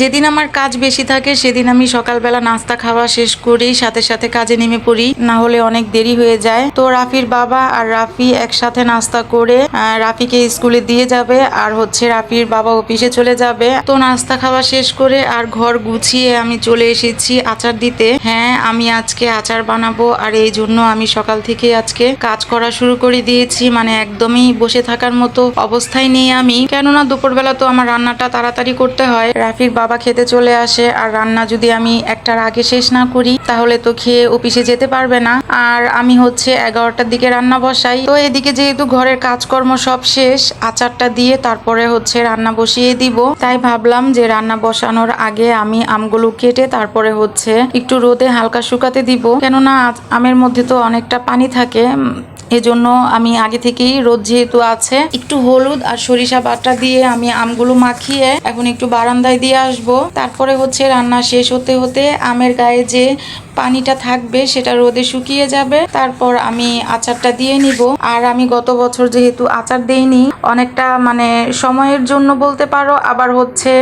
যেদিন আমার কাজ বেশি থাকে, সেদিন আমি সকালবেলা নাস্তা খাওয়া শেষ করি, সাথে সাথে কাজে নেমে পড়ি। না হলে অনেক দেরি হয়ে যায়। তো রাফির বাবা আর রাফি একসাথে নাস্তা করে রাফিকে স্কুলে দিয়ে যাবে আর হচ্ছে রাফির বাবা অফিসে চলে যাবে। তো নাস্তা খাওয়া শেষ করে আর ঘর গুছিয়ে আমি চলে এসেছি আচার দিতে। হ্যাঁ আমি আজকে আচার বানাবো আর এই জন্য আমি সকাল থেকে আজকে কাজ করা শুরু করে দিয়েছি। মানে একদমই বসে থাকার মতো অবস্থায় নেই আমি। কেননা দুপুরবেলা তো আমার রান্নাটা তাড়াতাড়ি করতে হয়। রাফির বাবা খেতে চলে আসে, আর রান্না যদি আমি একটার আগে শেষ না করি, তাহলে তো খেয়ে অফিসে যেতে পারবে না। আর আমি হচ্ছে এগারোটার দিকে রান্না বসাই। তো এদিকে যেহেতু ঘরের কাজকর্ম সব শেষ, আচারটা দিয়ে তারপরে হচ্ছে রান্না বসিয়ে দিব। তাই ভাবলাম যে রান্না বসানোর আগে আমি আমগুলো কেটে তারপরে হচ্ছে একটু রোদে হালকা শুকাতে দিব। কেননা আমের মধ্যে তো অনেকটা পানি থাকে এজন্য আমি আগে থেকেই রোদ যেহেতু আছে, একটু হলুদ আর সরিষা বাটা দিয়ে আমি আমগুলো মাখিয়ে এখন একটু বারান্দায় দিয়ে আসব। তারপরে হচ্ছে রান্না শেষ হতে হতে আমের গায়ে যে পানিটা থাকবে, সেটা রোদে শুকিয়ে যাবে। তারপর আমি আচারটা দিয়ে নিব। আর আমি গত বছর যেহেতু আচার দেইনি, অনেকটা মানে সময়ের জন্য বলতে পারো, আবার হচ্ছে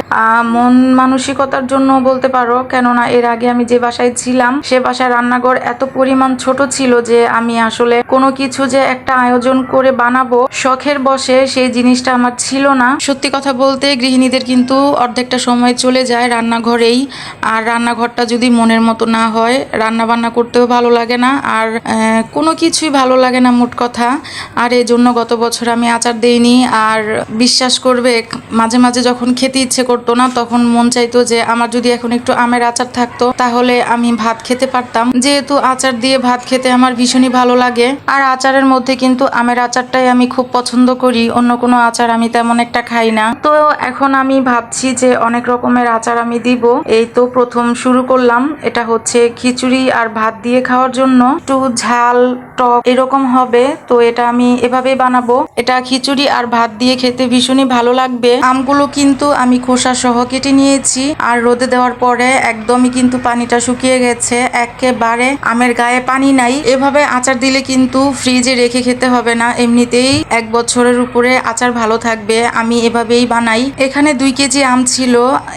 মন মানসিকতার জন্য বলতে পারো। কেননা এর আগে আমি যে বাসায় ছিলাম, সে বাসায় রান্নাঘর এত পরিমাণ ছোট ছিল যে আমি আসলে কোনো কিছু যে একটা আয়োজন করে বানাবো, শখের বসে সেই জিনিসটা আমার ছিল না। সত্যি কথা বলতে গৃহিণীদের কিন্তু অর্ধেকটা সময় চলে যায় রান্নাঘরেই। আর রান্নাঘরটা যদি মনের মতো না হয় রান্না বান্না করতেও ভালো লাগে না। আর কোনো কিছুই ভালো লাগে না মোট কথা। আর এই জন্য গত বছর আমি আচার দেইনি। আর বিশ্বাস করবে, মাঝে মাঝে যখন খেতে ইচ্ছে করতো না, তখন মন চাইতো যে আমার যদি এখন একটু আমের আচার থাকতো, তাহলে আমি ভাত খেতে পারতাম। যেহেতু আচার দিয়ে ভাত খেতে আমার ভীষণই ভালো লাগে। আর আচারের মধ্যে কিন্তু আমের আচারটাই আমি খুব পছন্দ করি। অন্য কোনো আচার আমি তেমন একটা খাই না। তো এখন আমি ভাবছি যে অনেক রকমের আচার আমি দিব। এই তো প্রথম শুরু করলাম। এটা হচ্ছে খিচুড়ি আর ভাত দিয়ে খাওয়ার জন্য একটু ঝাল, টক এরকম হবে। তো এটা আমি এভাবেই বানাবো। এটা খিচুড়ি আর ভাত দিয়ে খেতে ভীষণই ভালো লাগবে। আমগুলো কিন্তু আমি খোসা সহ কেটে নিয়েছি। আর রোদে দেওয়ার পরে একদমই কিন্তু পানিটা শুকিয়ে গেছে। একেবারে আমের গায়ে পানি নাই। এভাবে আচার দিলে কিন্তু ফ্রিজে রেখে খেতে হবে না। এমনিতেই এক বছরের উপরে আচার ভালো থাকবে। আমি এভাবেই বানাই। এখানে দুই কেজি আম ছিল।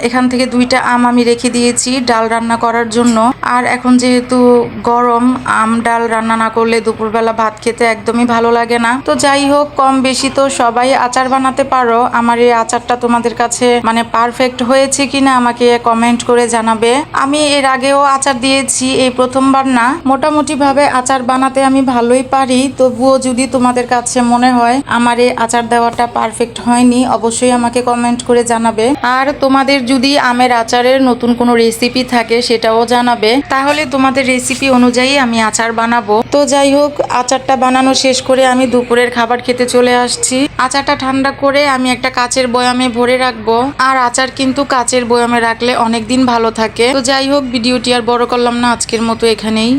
এখান থেকে দুইটা আম আমি রেখে দিয়েছি ডাল রান্না করার জন্য। আর এখন যেহেতু গরম, আম, ডাল রান্না না করলে দুপুরবেলা ভাত খেতে একদমই ভালো লাগে না। তো যাই হোক, কম বেশি তো সবাই আচার বানাতে পারো। আমার এই আচারটা তোমাদের কাছে মানে পারফেক্ট হয়েছে কিনা আমাকে কমেন্ট করে জানাবে। আমি এর আগেও আচার দিয়েছি, এই প্রথমবার না। মোটামুটি ভাবে আচার বানাতে আমি ভালোই পারি। তবুও যদি তোমাদের কাছে মনে হয় আমার এই আচার দেওয়াটা পারফেক্ট হয়নি, অবশ্যই আমাকে কমেন্ট করে জানাবে। আর তোমাদের যদি আমের আচারের নতুন কোনো রেসিপি থাকে, সেটাও জানাবে। তাহলে তোমাদের রেসিপি অনুযায়ী আমি আচার বানাবো। তো যাই হোক, আচারটা বানানো শেষ করে আমি দুপুরের খাবার খেতে চলে আসছি। আচারটা ঠান্ডা করে আমি একটা কাচের বয়ামে ভরে রাখব। আর আচার কিন্তু কাচের বয়ামে রাখলে অনেকদিন ভালো থাকে। তো যাই হোক, ভিডিওটি আর বড় করলাম না, আজকের মতো এখানেই।